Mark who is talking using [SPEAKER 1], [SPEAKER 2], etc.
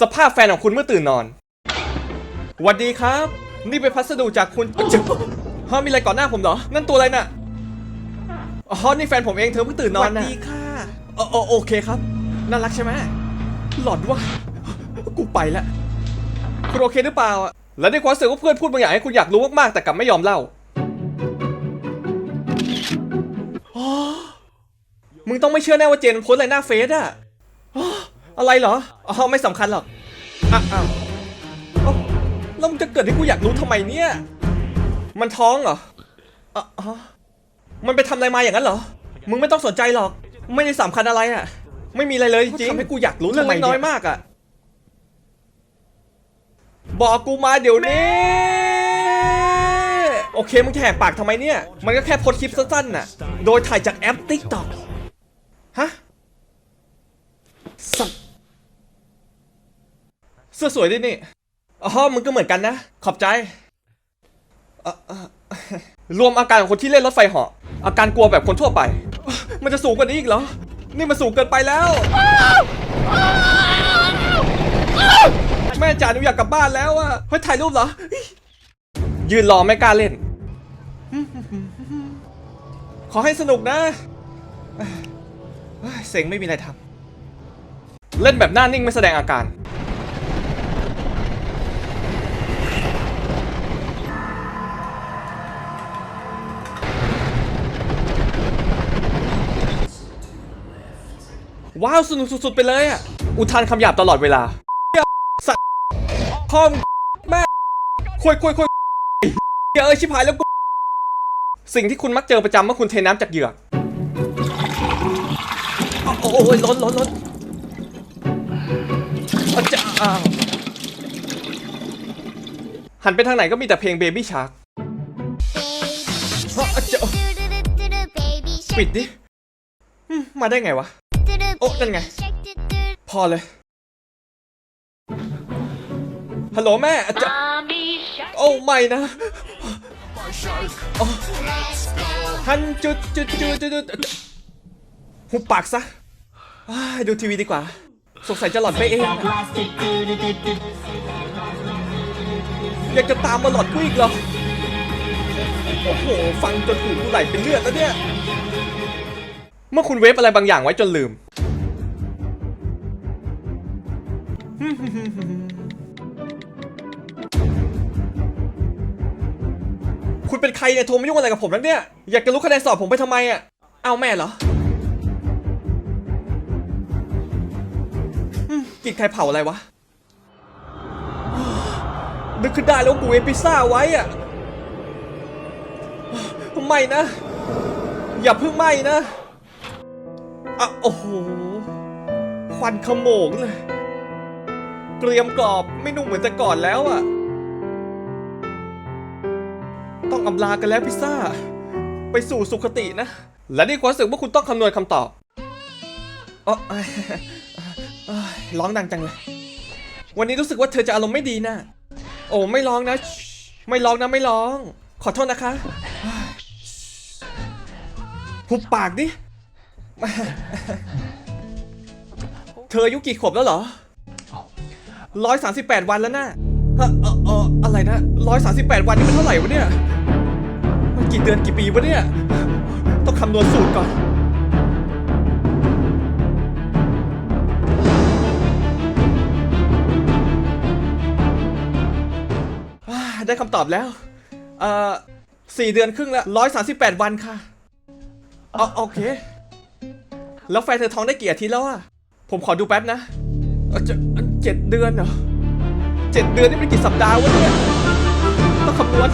[SPEAKER 1] สภาพแฟนของคุณเมื่อตื่นนอนหวัสดีครับ นี่เป็นพัสดุจากคุณเจ้าฮะมีอะไรก่อนหน้าผมเหรอ นั่นตัวอะไรน่ะอ๋อนี่แฟนผมเองเธอเพิ่งตื่นนอนนะ
[SPEAKER 2] สวัสดีค่ะ
[SPEAKER 1] โอโอโอเคครับ น่ารักใช่ไหมหลอนวะกูไปแล้วคุณโอเคหรือเปล่าอะและในความรู้สึกว่าเพื่อนพูดบางอย่างให้คุณอยากรู้มากๆ แต่กลับไม่ยอมเล่าอ๋อมึงต้องไม่เชื่อแน่ว่าเจนโพสต์อะไรหน้าเฟซอะ อ๋ออะไรเหรอ อ๋อ ไม่สำคัญหรอกอะอ้าวเอ้าแล้วมึงจะเกิดให้กูอยากรู้ทำไมเนี่ย มันท้องเหรออ๋ออ๋อมันไปทำอะไรมาอย่างนั้นเหรอ มึงไม่ต้องสนใจหรอก ไม่ได้สำคัญอะไรอะ ไม่มีอะไรเลยจริงทำให้กูอยากรู้เรื่องน้อยมากอะ บอกกูมาเดี๋ยวนี้โอเคมึงแหกปากทำไมเนี่ย มันก็แค่โพสต์คลิปสั้นๆน่ะ โดยถ่ายจากแอป TikTok ฮะสัตว์ เสื้อสวยดินี่อ๋อมึงก็เหมือนกันนะ ขอบใจ รวมอาการของคนที่เล่นรถไฟเหาะอาการกลัวแบบคนทั่วไป มันจะสูงกว่านี้อีกเหรอ นี่มันสูงเกินไปแล้ว แม่จ๋าหนูอยากกลับบ้านแล้วอะเฮ้ยถ่ายรูปเหรอ ยืนรอไม่กล้าเล่น ขอให้สนุกนะเฮ้ยเซ็งไม่มีอะไรทำเล่นแบบหน้านิ่งไม่แสดงอาการ ว้าวสนุกสุดๆไปเลยอะ อุทานคำหยาบตลอดเวลาสัตว์พ่อมแม่คุยคุยคุยเดี๋ยวเอ้ยชิบหายแล้วกูสิ่งที่คุณมักเจอประจำเมื่อคุณเทน้ำจากเหยือกอ้าวโอ้ยล้นล้นล้นอาจจะอ้าวหันไปทางไหนก็มีแต่เพลง Baby Shark อาจจะปิดดิ มาได้ไงวะ นั่นไง พอเลย ฮัลโหลแม่อาจะโอ้ไม่นะฮันจุดจุดจุดจุดหุบปากซะดูทีวีดีกว่า สงสัยจะหลอนไปเองอะอยากจะตามมาหลอนกูอีกเหรอ โอ้โห ฟังจนหูกูไหลเป็นเลือดแล้วเนี่ย เมื่อคุณเวฟอะไรบางอย่างไว้จนลืม คุณเป็นใครเนี่ยโทรมายุ่งอะไรกับผมนักเนี่ย อยากจะรู้คะแนนสอบผมไปทำไมอะ เอาแม่เหรออืมกินใครเผาอะไรวะ นึกขึ้นได้แล้วกูเอพิซ่าไว้อะไม่นะ อย่าเพิ่งไหม้นะ อะ โอ้โห ควันขโมงเลย กรียมกรอบไม่นุ่มเหมือนแต่ก่อนแล้วอะต้องอำลากันแล้วพิซซ่า ไปสู่สุคตินะ และนี่ความรู้สึกว่าคุณต้องคำนวณคำตอบอ๋อร้องดังจังเลย วันนี้รู้สึกว่าเธอจะอารมณ์ไม่ดีนะ โอ้ไม่ร้องนะ ไม่ร้องนะไม่ร้อง ขอโทษนะคะหุบปากดิ เธออายุกี่ขวบแล้วเหรอ ร้อยสามสิบแปดวันแล้วนะฮะเออเอออะไรนะร้อยสามสิบแปดวันนี่มันเท่าไหร่วะเนี่ย มันกี่เดือนกี่ปีวะเนี่ย ต้องคำนวณสูตรก่อนได้คำตอบแล้ว เอ่อสี่เดือนครึ่งแล้วร้อยสามสิบแปดวันค่ะอ๋อโอเค แล้วแฟนเธอท้องได้กี่อาทิตย์แล้วอะผมขอดูแป๊บนะ อ่อจะเจ็ดเดือนเหรอเจ็ดเดือนนี่เป็นกี่สัปดาห์วะเนี่ยต้องคำนวณ